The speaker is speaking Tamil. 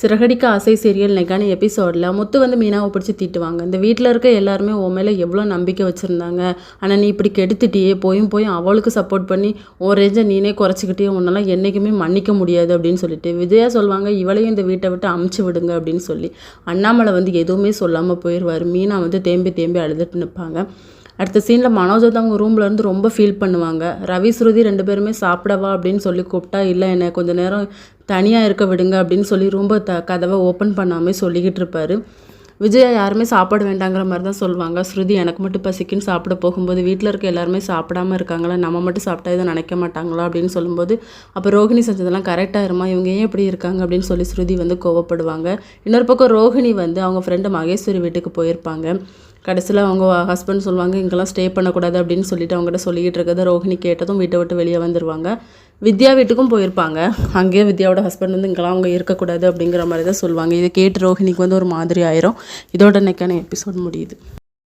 சிறகடிக்க ஆசை சீரியல் நெக்கான எபிசோடில் முத்து வந்து மீனாவை பிடிச்சி திட்டுவாங்க. இந்த வீட்டில் இருக்க எல்லாருமே உன் மேலே எவ்வளோ நம்பிக்கை வச்சுருந்தாங்க? ஆனால் நீ இப்படி கெடுத்துட்டியே போயும் போயும் அவளுக்கு சப்போர்ட் பண்ணி உன் ரேஞ்சை நீனே குறைச்சிக்கிட்டே உன்னெல்லாம் என்றைக்குமே மன்னிக்க முடியாது அப்படின்னு சொல்லிட்டு விஜயா சொல்லுவாங்க இவளையும் இந்த வீட்டை விட்டு அமுச்சு விடுங்க அப்படின்னு சொல்லி. அண்ணாமலை வந்து எதுவுமே சொல்லாமல் போயிடுவார் மீனா வந்து தேம்பி தேம்பி அழுதுட்டு நிற்பாங்க அடுத்த சீனில் மனோஜ் வந்து அவங்க ரூமில் இருந்து ரொம்ப ஃபீல் பண்ணுவாங்க. ரவி ஸ்ருதி ரெண்டு பேருமே சாப்பிடவா அப்படின்னு சொல்லி கூப்பிட்டா இல்லை என்னை கொஞ்சம் நேரம் தனியாக இருக்க விடுங்க அப்படின்னு சொல்லி ரொம்ப த கதவை ஓப்பன் பண்ணாமல் சொல்லிக்கிட்டு இருப்பார். விஜயா யாருமே சாப்பாடு வேண்டாங்கிற மாதிரி தான் சொல்லுவாங்க. ஸ்ருதி எனக்கு மட்டும் பசிக்குன்னு சாப்பிட போகும்போது வீட்டில் இருக்க எல்லாருமே சாப்பிடாம இருக்காங்களா? நம்ம மட்டும் சாப்பிட்டா இதை நினைக்க மாட்டாங்களா? அப்படின்னு சொல்லும்போது அப்போ ரோஹிணி செஞ்சதெல்லாம் கரெக்டாக இருமா? இவங்க ஏன் இப்படி இருக்காங்க? அப்படின்னு சொல்லி ஸ்ருதி வந்து கோவப்படுவாங்க. இன்னொரு பக்கம் ரோஹிணி வந்து அவங்க ஃப்ரெண்டு மகேஸ்வரி வீட்டுக்கு போயிருப்பாங்க. கடைசியில் அவங்க ஹஸ்பண்ட் சொல்லுவாங்க இங்கெல்லாம் ஸ்டே பண்ணக்கூடாது அப்படின்னு சொல்லிட்டு அவங்ககிட்ட சொல்லிக்கிட்டு இருக்கிறத ரோஹிணி கேட்டதும் வீட்டை விட்டு வெளியே வந்துடுவாங்க வித்யா வீட்டுக்கும் போயிருப்பாங்க. அங்கேயே வித்யாவோட ஹஸ்பண்ட் வந்து இங்கெல்லாம் அவங்க இருக்கக்கூடாது அப்படிங்கிற மாதிரி தான் சொல்லுவாங்க. இதை கேட்டு ரோஹிணிக்கு வந்து ஒரு மாதிரி ஆயிரும். இதோட இன்னைக்கான எபிசோட் முடியுது.